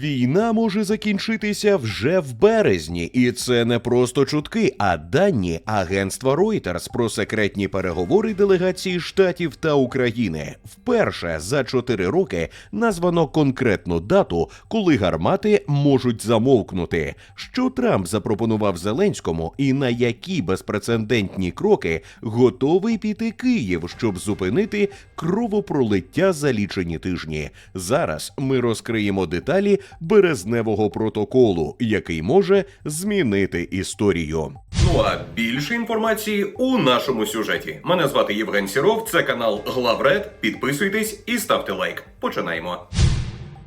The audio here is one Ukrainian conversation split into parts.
Війна може закінчитися вже в березні, і це не просто чутки, а дані агентства Reuters про секретні переговори делегації штатів та України. Вперше за чотири роки названо конкретну дату, коли гармати можуть замовкнути. Що Трамп запропонував Зеленському, і на які безпрецедентні кроки готовий піти Київ, щоб зупинити кровопролиття за лічені тижні. Зараз ми розкриємо деталі березневого протоколу, який може змінити історію. Ну а більше інформації у нашому сюжеті. Мене звати Євген Сіров, це канал Главред. Підписуйтесь і ставте лайк. Починаємо.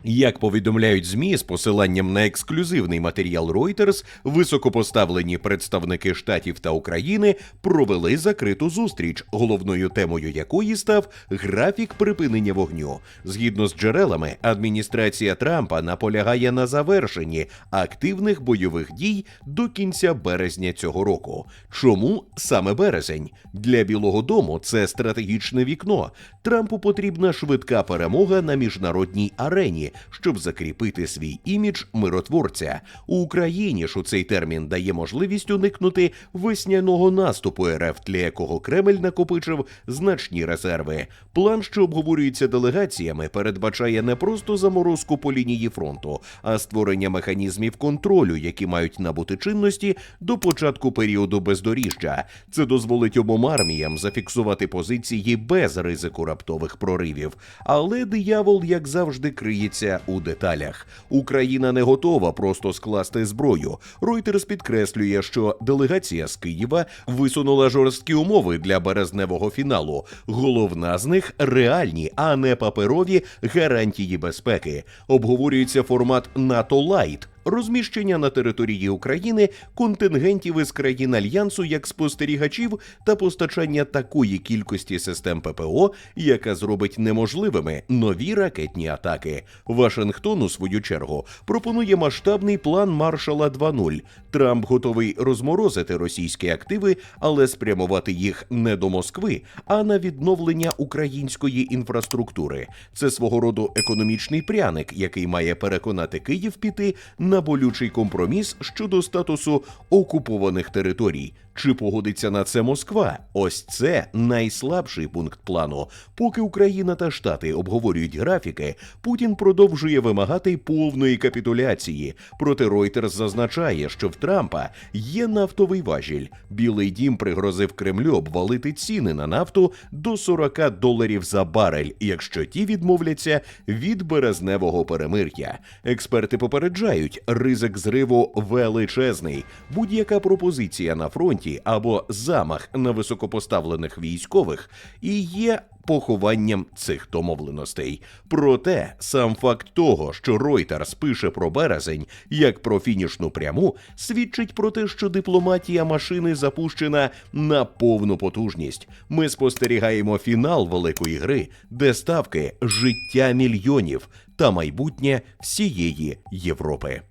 Як повідомляють ЗМІ з посиланням на ексклюзивний матеріал Reuters, високопоставлені представники штатів та України провели закриту зустріч, головною темою якої став графік припинення вогню. Згідно з джерелами, адміністрація Трампа наполягає на завершенні активних бойових дій до кінця березня цього року. Чому саме березень? Для Білого Дому це стратегічне вікно. Трампу потрібна швидка перемога на міжнародній арені, щоб закріпити свій імідж миротворця. У Україні ж у цей термін дає можливість уникнути весняного наступу РФ, для якого Кремль накопичив значні резерви. План, що обговорюється делегаціями, передбачає не просто заморозку по лінії фронту, а створення механізмів контролю, які мають набути чинності до початку періоду бездоріжжя. Це дозволить обом арміям зафіксувати позиції без ризику раптових проривів. Але диявол, як завжди, криється у деталях. Україна не готова просто скласти зброю. Ройтерс підкреслює, що делегація з Києва висунула жорсткі умови для березневого фіналу. Головна з них реальні, а не паперові гарантії безпеки. Обговорюється формат НАТО Лайт. Розміщення на території України контингентів із країн альянсу як спостерігачів та постачання такої кількості систем ППО, яка зробить неможливими нові ракетні атаки. Вашингтон, у свою чергу, пропонує масштабний план Маршала 2.0. Трамп готовий розморозити російські активи, але спрямувати їх не до Москви, а на відновлення української інфраструктури. Це свого роду економічний пряник, який має переконати Київ піти на болючий компроміс щодо статусу окупованих територій. Чи погодиться на це Москва? Ось це найслабший пункт плану. Поки Україна та Штати обговорюють графіки, Путін продовжує вимагати повної капітуляції. Проте Reuters зазначає, що в Трампа є нафтовий важіль. Білий дім пригрозив Кремлю обвалити ціни на нафту до 40 доларів за барель, якщо ті відмовляться від березневого перемир'я. Експерти попереджають, ризик зриву величезний. Будь-яка пропозиція на фронті або замах на високопоставлених військових і є похованням цих домовленостей. Проте сам факт того, що Reuters пише про березень як про фінішну пряму, свідчить про те, що дипломатія машини запущена на повну потужність. Ми спостерігаємо фінал великої гри, де ставки життя мільйонів та майбутнє всієї Європи.